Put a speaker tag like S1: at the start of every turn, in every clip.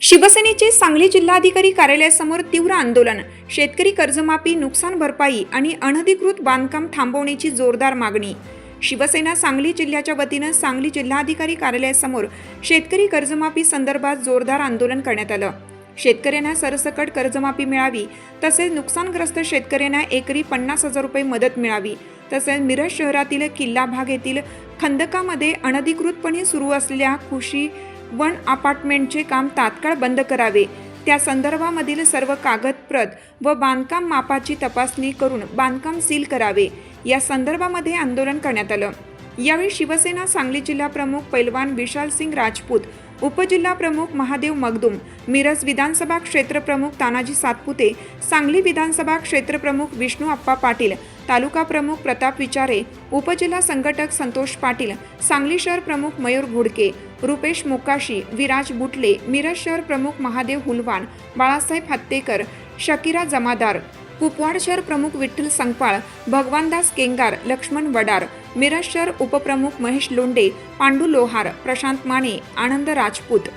S1: शिवसेनेचे सांगली जिल्हाधिकारी कार्यालयासमोर तीव्र आंदोलन. शेतकरी कर्जमाफी नुकसान भरपाई आणि अनधिकृत बांधकाम थांबवण्याची जोरदार मागणी. शिवसेना सांगली जिल्ह्याच्या वतीनं सांगली जिल्हाधिकारी कार्यालयासमोर शेतकरी कर्जमाफी संदर्भात जोरदार आंदोलन करण्यात आलं. शेतकऱ्यांना सरसकट कर्जमाफी मिळावी तसेच नुकसानग्रस्त शेतकऱ्यांना एकरी पन्नास हजार रुपये मदत मिळावी तसेच मिरज शहरातील किल्ला भाग येथील खंदकामध्ये अनधिकृतपणे सुरू असलेल्या कृषी वन अपार्टमेंटचे काम तात्काळ बंद करावे. त्या संदर्भामधील सर्व कागदप्रत व बांधकाम मापाची तपासणी करून बांधकाम सील करावे. या संदर्भामध्ये आंदोलन करण्यात आलं. यावेळी शिवसेना सांगली जिल्हा प्रमुख पैलवान विशाल सिंग राजपूत उपजिल्हा प्रमुख महादेव मगदुम मिरज विधानसभा क्षेत्रप्रमुख तानाजी सातपुते सांगली विधानसभा क्षेत्रप्रमुख विष्णू अप्पा पाटील तालुका प्रमुख प्रताप विचारे उपजिल्हा संघटक संतोष पाटील सांगली शहर प्रमुख मयूर घोडके रुपेश मोकाशी विराज बुटले मिरज शहर प्रमुख महादेव हुलवान बाळासाहेब हत्तेकर शकिरा जमादार कुपवाड शहर प्रमुख विठ्ठल संगपाळ भगवानदास केंगार लक्ष्मण वडार मिरज शहर उपप्रमुख महेश लोंडे पांडू लोहार प्रशांत माने आनंद राजपूत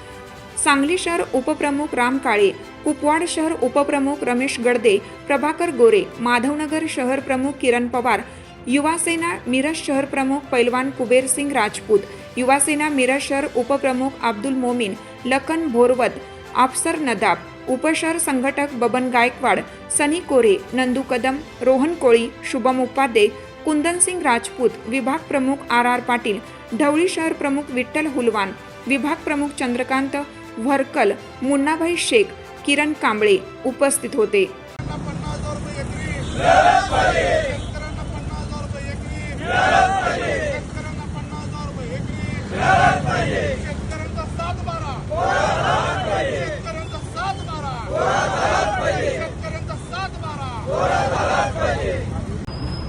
S1: सांगली शहर उपप्रमुख राम काळे कुपवाड शहर उपप्रमुख रमेश गडदे प्रभाकर गोरे माधवनगर शहर प्रमुख किरण पवार युवासेना मिरज शहर प्रमुख पैलवान कुबेर सिंग राजपूत युवासेना मिरज शहर उपप्रमुख अब्दुल मोमीन लखन भोरवत अफसर नदाब उपशहर संघटक बबन गायकवाड सनी कोरे नंदू कदम रोहन कोळी शुभम उपाध्ये कुंदन सिंग राजपूत विभाग प्रमुख आर आर पाटील ढवळी शहर प्रमुख विठ्ठल हुलवान विभाग प्रमुख चंद्रकांत व्हरकल मुन्नाभाई शेख किरण कांबळे उपस्थित होते.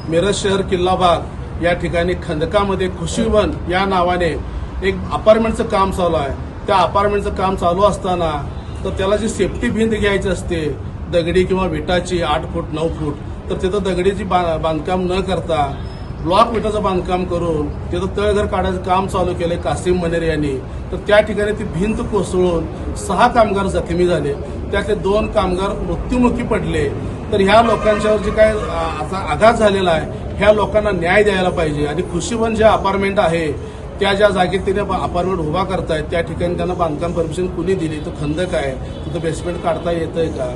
S2: मिरज शहर किल्लाबाग या ठिकाणी खंदकामध्ये खुशीवन या नावाने एक अपार्टमेंटचं काम चालू आहे. त्या अपार्टमेंटचं काम चालू असताना तर त्याला जी सेफ्टी भिंत घ्यायची असते दगडी किंवा विटाची आठ फूट नऊ फूट तर तिथं दगडीची बा- बांधकाम न करता ब्लॉक विटाचं बांधकाम करून तिथं तळघर काढायचं काम चालू केले कासिम मनेर यांनी. तर त्या ठिकाणी ती भिंत कोसळून सहा कामगार जखमी झाले. त्यातले दोन कामगार मृत्युमुखी पडले. तर ह्या लोकांच्यावर जे काय आता आघात झालेला आहे ह्या लोकांना न्याय द्यायला पाहिजे. आणि खुशीवन जे अपार्टमेंट आहे त्या ज्या जागेत तिने अपार्टमेंट उभा करतायत त्या ठिकाणी त्यांना बांधकाम परमिशन कुणी दिली? तो खंदक आहे? तिथं बेसमेंट काढता येतंय का?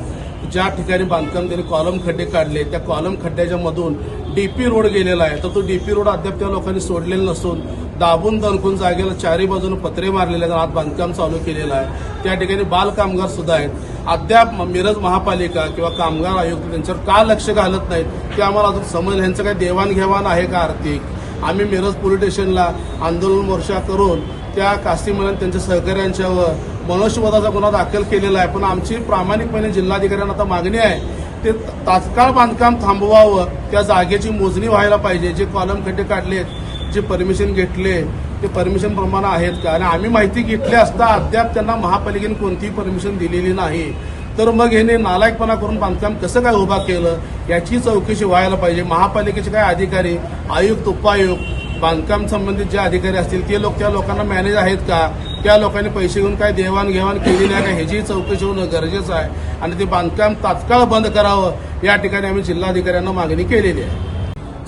S2: ज्या ठिकाणी बांधकाम त्यांनी कॉलम खड्डे काढले त्या कॉलम खड्ड्याच्या मधून डीपी रोड गेलेला आहे. तर तो डीपी रोड अद्याप त्या लोकांनी सोडलेला नसून दाबून दणकून जागेला चारी बाजूने पत्रे मारलेले आहेत आज बांधकाम चालू केलेलं आहे. त्या ठिकाणी बालकामगार सुद्धा आहेत. अद्याप मिरज महापालिका किंवा कामगार आयुक्त त्यांच्यावर का लक्ष घालत नाहीत? ते आम्हाला अजून समज ह्यांचं काही देवाणघेवाण आहे का आर्थिक? आम्ही मिरज पोलीस स्टेशनला आंदोलन मोर्चा करून त्या कास्टिंग त्यांच्या सहकाऱ्यांच्यावर मनुष्यवधाचा गुन्हा दाखल केलेला आहे. पण आमची प्रामाणिकपणे जिल्हाधिकाऱ्यांना आता मागणी आहे ते तात्काळ बांधकाम थांबवावं त्या जागेची मोजणी व्हायला पाहिजे. जे कॉलम खड्डे काढलेत जे परमिशन घेतले ते परमिशन प्रमाणे आहेत का? आणि आम्ही माहिती घेतली असता अद्याप त्यांना महापालिकेने कोणतीही परमिशन दिलेली नाही. तर मग ह्याने नालायकपणा करून बांधकाम कसं काय उभा केलं याची चौकशी व्हायला पाहिजे. महापालिकेचे काय अधिकारी आयुक्त उपायुक्त बांधकाम संबंधित जे अधिकारी असतील ते लोक त्या लोकांना मॅनेज आहेत का? त्या लोकांनी पैसे घेऊन काय देवाणघेवाण केली नाही का? ह्याची चौकशी होणं गरजेचं आहे. आणि ते बांधकाम तात्काळ बंद करावं या ठिकाणी आम्ही जिल्हाधिकाऱ्यांना मागणी केलेली आहे.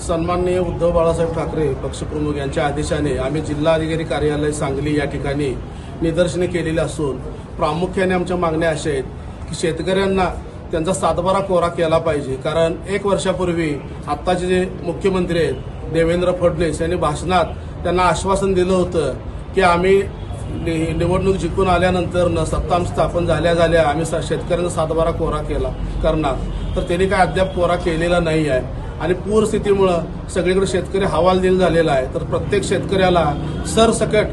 S2: सन्माननीय उद्धव बाळासाहेब ठाकरे पक्षप्रमुख यांच्या आदेशाने आम्ही जिल्हाधिकारी कार्यालय सांगली या ठिकाणी निदर्शने केलेली असून प्रामुख्याने आमच्या मागण्या अशा आहेत. की शेतकऱ्यांना त्यांचा सातबारा कोरा केला पाहिजे. कारण एक वर्षापूर्वी आत्ताचे जे मुख्यमंत्री आहेत देवेंद्र फडणवीस यांनी भाषणात त्यांना आश्वासन दिलं होतं की आम्ही नि- निवडणूक जिंकून आल्यानंतर न सत्ता स्थापन झाल्या झाल्या आम्ही स- शेतकऱ्यांचा सातबारा कोरा केला करणार. तर त्यांनी काय अद्याप कोरा केलेला नाही आहे. आणि पूरस्थितीमुळं सगळीकडे शेतकरी हवालदिल झालेला आहे. तर प्रत्येक शेतकऱ्याला सरसकट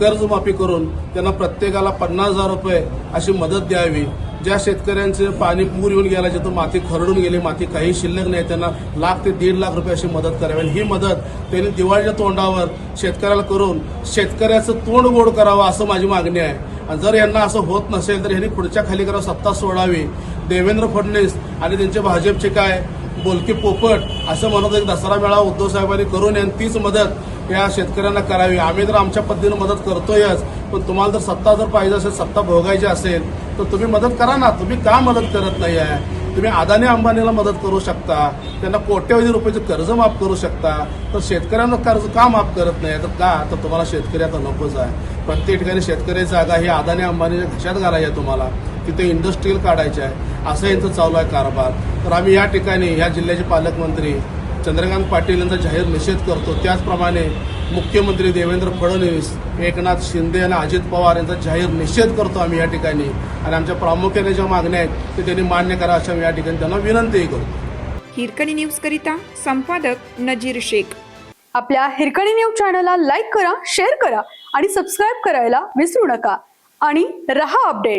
S2: कर्जमाफी करून त्यांना प्रत्येकाला पन्नास हजार रुपये अशी मदत द्यावी. ज्या शेतकऱ्यांचे पाणी पूर येऊन गेला जिथं माती खरडून गेली माती काही शिल्लक नाही त्यांना लाख ते दीड लाख रुपये अशी मदत करावी. आणि ही मदत त्यांनी दिवाळीच्या तोंडावर शेतकऱ्याला करून शेतकऱ्याचं तोंड गोड करावं असं माझी मागणी आहे. आणि जर यांना असं होत नसेल तर यांनी पुढच्या खाली करा सत्ता सोडावी. देवेंद्र फडणवीस आणि त्यांचे भाजपचे काय? बोलके पोपट असं म्हणत एक दसरा मेळा उद्धव साहेबांनी करून यांनी तीच मदत या शेतकऱ्यांना करावी. आम्ही तर आमच्या पद्धतीनं मदत करतोयच. पण तुम्हाला जर सत्ता जर पाहिजे असेल सत्ता भोगायची असेल तर तुम्ही मदत करा ना. तुम्ही का मदत करत नाही आहे तुम्ही अदानी अंबानीला मदत करू शकता. त्यांना कोट्यवधी रुपयाचे कर्ज माफ करू शकता. तर शेतकऱ्यांना कर्ज का माफ करत नाही? तर का? तर तुम्हाला शेतकरी आता नकोच आहे. प्रत्येक ठिकाणी शेतकरी जागा ही अदानी अंबानीच्या घशात घालायची आहे तुम्हाला. तिथे इंडस्ट्रीयल काढायचे आहे. असं यांचं चालू आहे कारभार. तर आम्ही या ठिकाणी या जिल्ह्याचे पालकमंत्री चंद्रकांत पाटील यांचा जाहीर निषेध करतो. त्याचप्रमाणे मुख्यमंत्री देवेंद्र फडणवीस एकनाथ शिंदे आणि अजित पवार यांचा जाहीर निषेध करतो आम्ही या ठिकाणी. आणि आमच्या प्रामुख्याने ज्या मागण्या आहेत ते त्यांनी मान्य करा अशा या ठिकाणी त्यांना विनंतीही करतो.
S1: हिरकणी न्यूजकरिता संपादक नजीर शेख.
S3: आपल्या हिरकणी न्यूज चॅनलला लाईक करा शेअर करा आणि सबस्क्राईब करायला विसरू नका. आणि रहा अपडेट.